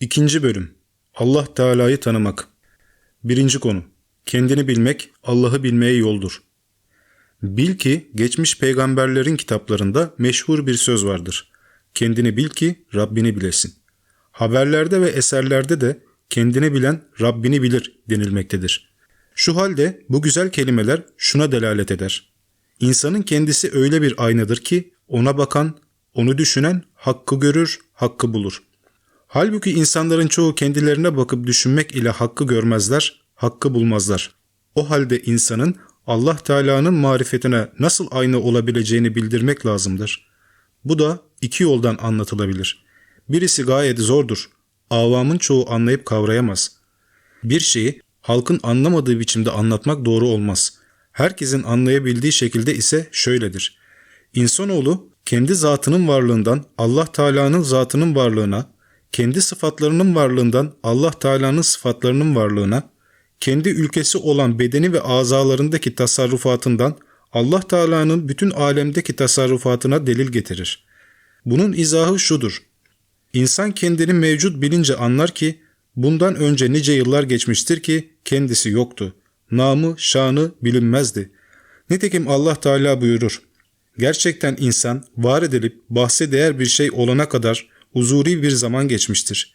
İkinci bölüm Allah Teala'yı tanımak. Birinci konu Kendini bilmek Allah'ı bilmeye yoldur. Bil ki geçmiş peygamberlerin kitaplarında meşhur bir söz vardır. Kendini bil ki Rabbini bilesin. Haberlerde ve eserlerde de kendini bilen Rabbini bilir denilmektedir. Şu halde bu güzel kelimeler şuna delalet eder. İnsanın kendisi öyle bir aynadır ki ona bakan, onu düşünen hakkı görür, hakkı bulur. Halbuki insanların çoğu kendilerine bakıp düşünmek ile hakkı görmezler, hakkı bulmazlar. O halde insanın Allah Teala'nın marifetine nasıl ayna olabileceğini bildirmek lazımdır. Bu da iki yoldan anlatılabilir. Birisi gayet zordur. Avamın çoğu anlayıp kavrayamaz. Bir şeyi halkın anlamadığı biçimde anlatmak doğru olmaz. Herkesin anlayabildiği şekilde ise şöyledir. İnsanoğlu kendi zatının varlığından Allah Teala'nın zatının varlığına, kendi sıfatlarının varlığından Allah Teala'nın sıfatlarının varlığına, kendi ülkesi olan bedeni ve azalarındaki tasarrufatından Allah Teala'nın bütün alemdeki tasarrufatına delil getirir. Bunun izahı şudur. İnsan kendini mevcut bilince anlar ki bundan önce nice yıllar geçmiştir ki kendisi yoktu. Namı, şanı bilinmezdi. Nitekim Allah Teala buyurur. Gerçekten insan var edilip bahse değer bir şey olana kadar huzuri bir zaman geçmiştir.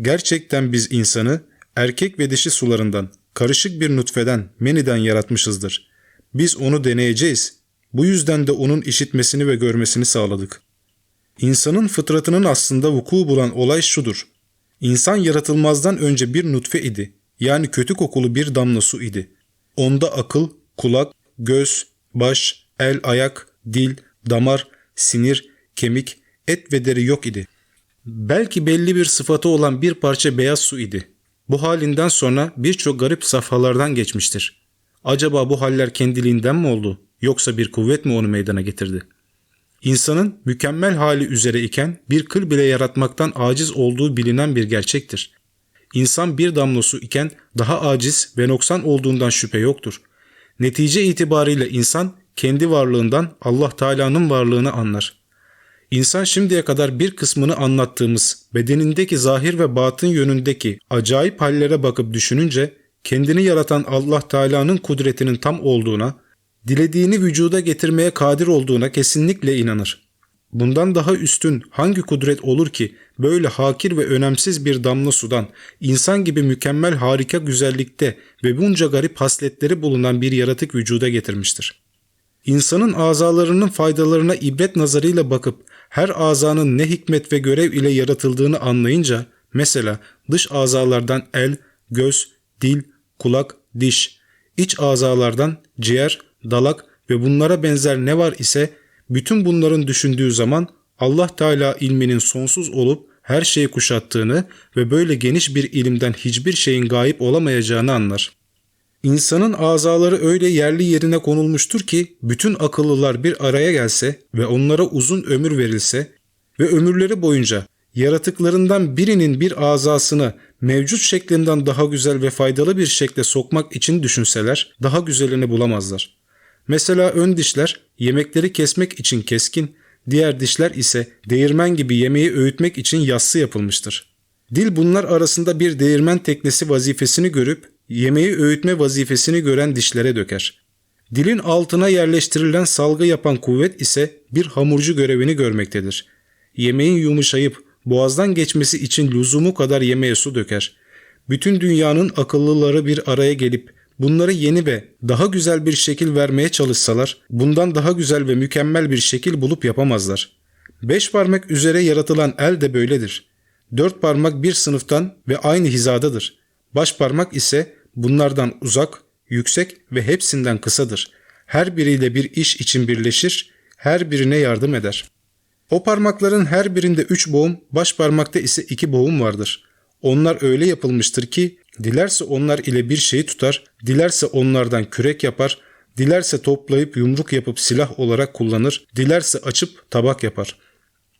Gerçekten biz insanı erkek ve dişi sularından, karışık bir nutfeden, meniden yaratmışızdır. Biz onu deneyeceğiz. Bu yüzden de onun işitmesini ve görmesini sağladık. İnsanın fıtratının aslında vuku bulan olay şudur. İnsan yaratılmazdan önce bir nutfe idi. Yani kötü kokulu bir damla su idi. Onda akıl, kulak, göz, baş, el, ayak, dil, damar, sinir, kemik, et ve deri yok idi. Belki belli bir sıfatı olan bir parça beyaz su idi. Bu halinden sonra birçok garip safhalardan geçmiştir. Acaba bu haller kendiliğinden mi oldu yoksa bir kuvvet mi onu meydana getirdi? İnsanın mükemmel hali üzere iken bir kıl bile yaratmaktan aciz olduğu bilinen bir gerçektir. İnsan bir damla su iken daha aciz ve noksan olduğundan şüphe yoktur. Netice itibariyle insan kendi varlığından Allah Teala'nın varlığını anlar. İnsan şimdiye kadar bir kısmını anlattığımız bedenindeki zahir ve batın yönündeki acayip hallere bakıp düşününce kendini yaratan Allah Teala'nın kudretinin tam olduğuna, dilediğini vücuda getirmeye kadir olduğuna kesinlikle inanır. Bundan daha üstün hangi kudret olur ki böyle hakir ve önemsiz bir damla sudan insan gibi mükemmel harika güzellikte ve bunca garip hasletleri bulunan bir yaratık vücuda getirmiştir. İnsanın azalarının faydalarına ibret nazarıyla bakıp her azanın ne hikmet ve görev ile yaratıldığını anlayınca mesela dış azalardan el, göz, dil, kulak, diş, iç azalardan ciğer, dalak ve bunlara benzer ne var ise bütün bunların düşündüğü zaman Allah Teala ilminin sonsuz olup her şeyi kuşattığını ve böyle geniş bir ilimden hiçbir şeyin gayip olamayacağını anlar. İnsanın azaları öyle yerli yerine konulmuştur ki bütün akıllılar bir araya gelse ve onlara uzun ömür verilse ve ömürleri boyunca yaratıklarından birinin bir azasını mevcut şeklinden daha güzel ve faydalı bir şekle sokmak için düşünseler daha güzelini bulamazlar. Mesela ön dişler yemekleri kesmek için keskin, diğer dişler ise değirmen gibi yemeği öğütmek için yassı yapılmıştır. Dil bunlar arasında bir değirmen teknesi vazifesini görüp yemeği öğütme vazifesini gören dişlere döker. Dilin altına yerleştirilen salgı yapan kuvvet ise bir hamurcu görevini görmektedir. Yemeğin yumuşayıp boğazdan geçmesi için lüzumu kadar yemeğe su döker. Bütün dünyanın akıllıları bir araya gelip bunları yeni ve daha güzel bir şekil vermeye çalışsalar bundan daha güzel ve mükemmel bir şekil bulup yapamazlar. Beş parmak üzere yaratılan el de böyledir. Dört parmak bir sınıftan ve aynı hizadadır. Baş parmak ise bunlardan uzak, yüksek ve hepsinden kısadır. Her biriyle bir iş için birleşir, her birine yardım eder. O parmakların her birinde üç boğum, baş parmakta ise iki boğum vardır. Onlar öyle yapılmıştır ki dilerse onlar ile bir şeyi tutar, dilerse onlardan kürek yapar, dilerse toplayıp yumruk yapıp silah olarak kullanır, dilerse açıp tabak yapar.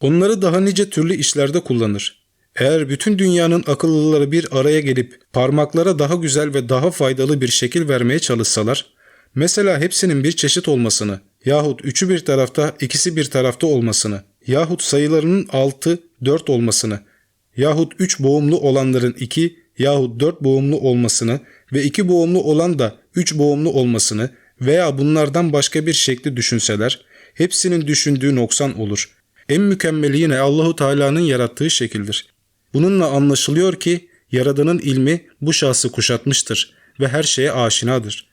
Onları daha nice türlü işlerde kullanır. Eğer bütün dünyanın akıllıları bir araya gelip parmaklara daha güzel ve daha faydalı bir şekil vermeye çalışsalar, mesela hepsinin bir çeşit olmasını yahut üçü bir tarafta ikisi bir tarafta olmasını yahut sayılarının altı dört olmasını yahut üç boğumlu olanların iki yahut dört boğumlu olmasını ve iki boğumlu olan da üç boğumlu olmasını veya bunlardan başka bir şekli düşünseler, hepsinin düşündüğü noksan olur. En mükemmeli yine Allahu Teala'nın yarattığı şekildir. Bununla anlaşılıyor ki Yaradan'ın ilmi bu şahsı kuşatmıştır ve her şeye aşinadır.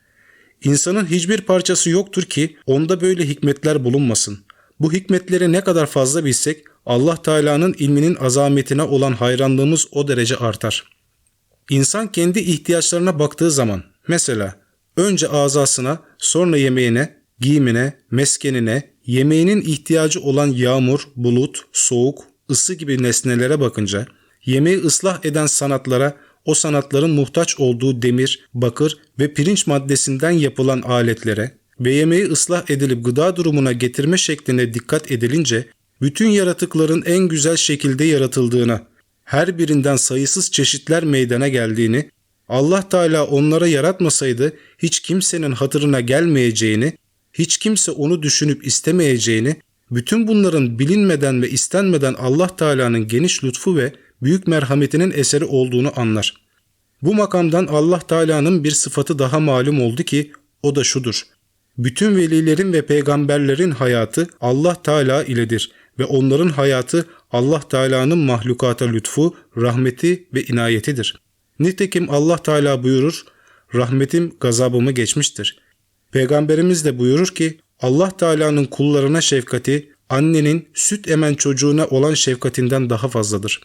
İnsanın hiçbir parçası yoktur ki onda böyle hikmetler bulunmasın. Bu hikmetleri ne kadar fazla bilsek Allah Teala'nın ilminin azametine olan hayranlığımız o derece artar. İnsan kendi ihtiyaçlarına baktığı zaman mesela önce azasına, sonra yemeğine, giyimine, meskenine, yemeğinin ihtiyacı olan yağmur, bulut, soğuk, ısı gibi nesnelere bakınca, yemeği ıslah eden sanatlara, o sanatların muhtaç olduğu demir, bakır ve pirinç maddesinden yapılan aletlere ve yemeği ıslah edilip gıda durumuna getirme şekline dikkat edilince, bütün yaratıkların en güzel şekilde yaratıldığına, her birinden sayısız çeşitler meydana geldiğini, Allah Teala onlara yaratmasaydı hiç kimsenin hatırına gelmeyeceğini, hiç kimse onu düşünüp istemeyeceğini, bütün bunların bilinmeden ve istenmeden Allah Teala'nın geniş lütfu ve büyük merhametinin eseri olduğunu anlar. Bu makamdan Allah Teala'nın bir sıfatı daha malum oldu ki o da şudur. Bütün velilerin ve peygamberlerin hayatı Allah Teala iledir ve onların hayatı Allah Teala'nın mahlukata lütfu, rahmeti ve inayetidir. Nitekim Allah Teala buyurur, rahmetim gazabımı geçmiştir. Peygamberimiz de buyurur ki, Allah Teala'nın kullarına şefkati, annenin süt emen çocuğuna olan şefkatinden daha fazladır.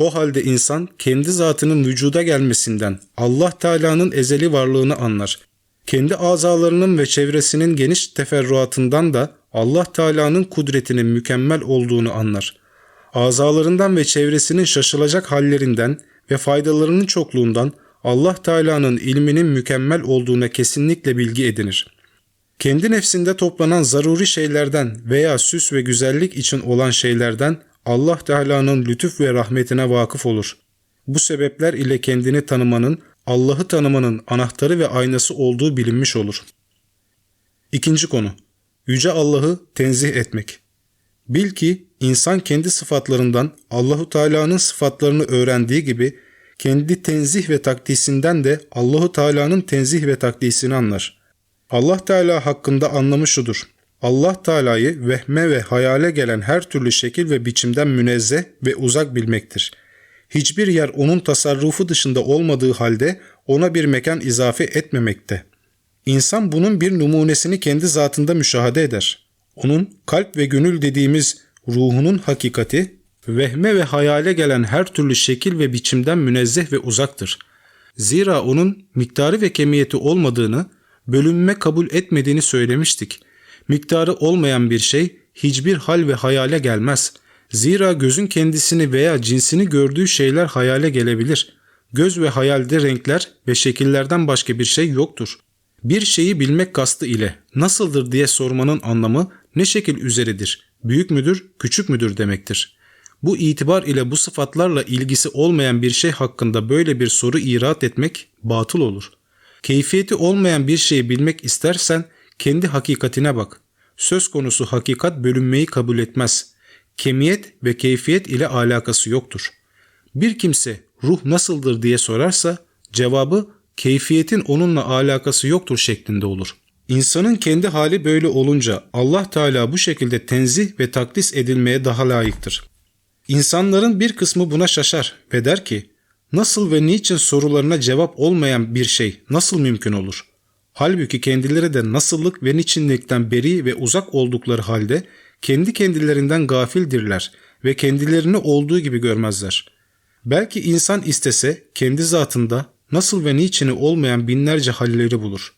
O halde insan kendi zatının vücuda gelmesinden Allah Teala'nın ezeli varlığını anlar. Kendi azalarının ve çevresinin geniş teferruatından da Allah Teala'nın kudretinin mükemmel olduğunu anlar. Azalarından ve çevresinin şaşılacak hallerinden ve faydalarının çokluğundan Allah Teala'nın ilminin mükemmel olduğuna kesinlikle bilgi edinir. Kendi nefsinde toplanan zaruri şeylerden veya süs ve güzellik için olan şeylerden Allah Teala'nın lütuf ve rahmetine vakıf olur. Bu sebepler ile kendini tanımanın, Allah'ı tanımanın anahtarı ve aynası olduğu bilinmiş olur. İkinci konu Yüce Allah'ı tenzih etmek. Bil ki insan kendi sıfatlarından Allahu Teala'nın sıfatlarını öğrendiği gibi kendi tenzih ve takdisinden de Allahu Teala'nın tenzih ve takdisini anlar. Allah Teala hakkında anlamı şudur. Allah Teala'yı vehme ve hayale gelen her türlü şekil ve biçimden münezzeh ve uzak bilmektir. Hiçbir yer onun tasarrufu dışında olmadığı halde ona bir mekan izafe etmemekte. İnsan bunun bir numunesini kendi zatında müşahede eder. Onun kalp ve gönül dediğimiz ruhunun hakikati, vehme ve hayale gelen her türlü şekil ve biçimden münezzeh ve uzaktır. Zira onun miktarı ve kemiyeti olmadığını, bölünme kabul etmediğini söylemiştik. Miktarı olmayan bir şey hiçbir hal ve hayale gelmez. Zira gözün kendisini veya cinsini gördüğü şeyler hayale gelebilir. Göz ve hayalde renkler ve şekillerden başka bir şey yoktur. Bir şeyi bilmek kastı ile nasıldır diye sormanın anlamı ne şekil üzeridir, büyük müdür, küçük müdür demektir. Bu itibar ile bu sıfatlarla ilgisi olmayan bir şey hakkında böyle bir soru irat etmek batıl olur. Keyfiyeti olmayan bir şeyi bilmek istersen kendi hakikatine bak. Söz konusu hakikat bölünmeyi kabul etmez. Kemiyet ve keyfiyet ile alakası yoktur. Bir kimse ruh nasıldır diye sorarsa cevabı keyfiyetin onunla alakası yoktur şeklinde olur. İnsanın kendi hali böyle olunca Allah Teala bu şekilde tenzih ve takdis edilmeye daha layıktır. İnsanların bir kısmı buna şaşar ve der ki, nasıl ve niçin sorularına cevap olmayan bir şey nasıl mümkün olur? Halbuki kendileri de nasıllık ve niçinlikten beri ve uzak oldukları halde kendi kendilerinden gafildirler ve kendilerini olduğu gibi görmezler. Belki insan istese kendi zatında nasıl ve niçini olmayan binlerce halleri bulur.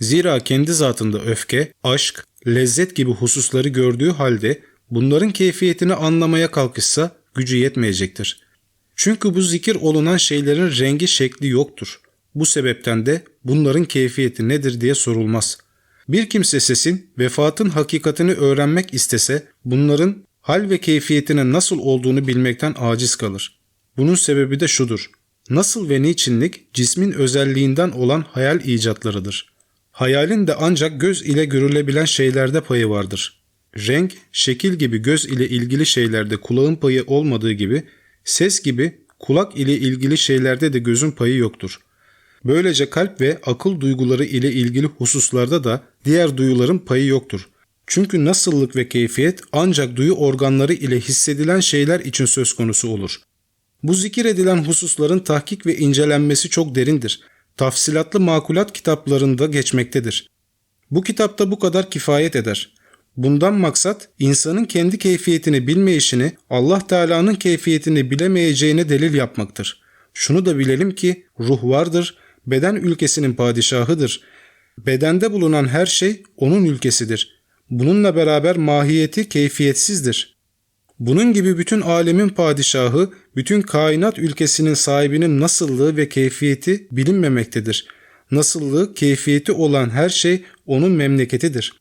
Zira kendi zatında öfke, aşk, lezzet gibi hususları gördüğü halde bunların keyfiyetini anlamaya kalkışsa gücü yetmeyecektir. Çünkü bu zikir olunan şeylerin rengi şekli yoktur. Bu sebepten de bunların keyfiyeti nedir diye sorulmaz. Bir kimse sesin vefatın hakikatini öğrenmek istese bunların hal ve keyfiyetine nasıl olduğunu bilmekten aciz kalır. Bunun sebebi de şudur. Nasıl ve niçinlik cismin özelliğinden olan hayal icatlarıdır. Hayalin de ancak göz ile görülebilen şeylerde payı vardır. Renk, şekil gibi göz ile ilgili şeylerde kulağın payı olmadığı gibi Ses gibi kulak ile ilgili şeylerde de gözün payı yoktur. Böylece kalp ve akıl duyguları ile ilgili hususlarda da diğer duyuların payı yoktur. Çünkü nasıllık ve keyfiyet ancak duyu organları ile hissedilen şeyler için söz konusu olur. Bu zikir edilen hususların tahkik ve incelenmesi çok derindir. Tafsilatlı makulat kitaplarında geçmektedir. Bu kitapta bu kadar kifayet eder. Bundan maksat insanın kendi keyfiyetini bilmeyişini Allah Teala'nın keyfiyetini bilemeyeceğine delil yapmaktır. Şunu da bilelim ki ruh vardır, beden ülkesinin padişahıdır. Bedende bulunan her şey onun ülkesidir. Bununla beraber mahiyeti keyfiyetsizdir. Bunun gibi bütün alemin padişahı, bütün kainat ülkesinin sahibinin nasıllığı ve keyfiyeti bilinmemektedir. Nasıllığı, keyfiyeti olan her şey onun memleketidir.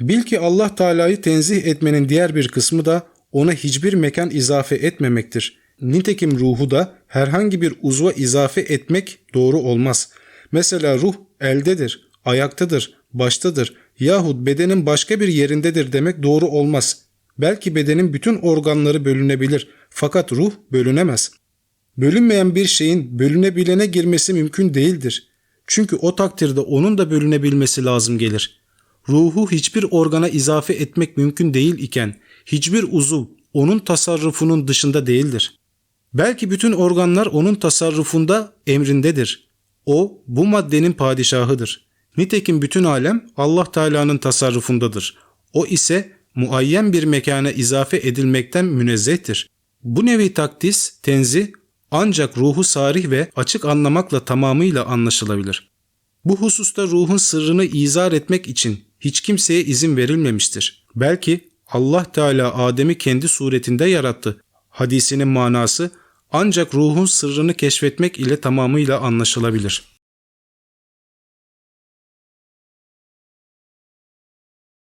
Bil ki Allah Teala'yı tenzih etmenin diğer bir kısmı da ona hiçbir mekan izafe etmemektir. Nitekim ruhu da herhangi bir uzva izafe etmek doğru olmaz. Mesela ruh eldedir, ayaktadır, baştadır yahut bedenin başka bir yerindedir demek doğru olmaz. Belki bedenin bütün organları bölünebilir fakat ruh bölünemez. Bölünmeyen bir şeyin bölünebilene girmesi mümkün değildir. Çünkü o takdirde onun da bölünebilmesi lazım gelir. Ruhu hiçbir organa izafe etmek mümkün değil iken hiçbir uzuv onun tasarrufunun dışında değildir. Belki bütün organlar onun tasarrufunda emrindedir. O bu maddenin padişahıdır. Nitekim bütün alem Allah Teala'nın tasarrufundadır. O ise muayyen bir mekana izafe edilmekten münezzehtir. Bu nevi takdis, tenzi ancak ruhu sarih ve açık anlamakla tamamıyla anlaşılabilir. Bu hususta ruhun sırrını izah etmek için hiç kimseye izin verilmemiştir. Belki Allah Teala Adem'i kendi suretinde yarattı. Hadisinin manası ancak ruhun sırrını keşfetmek ile tamamıyla anlaşılabilir.''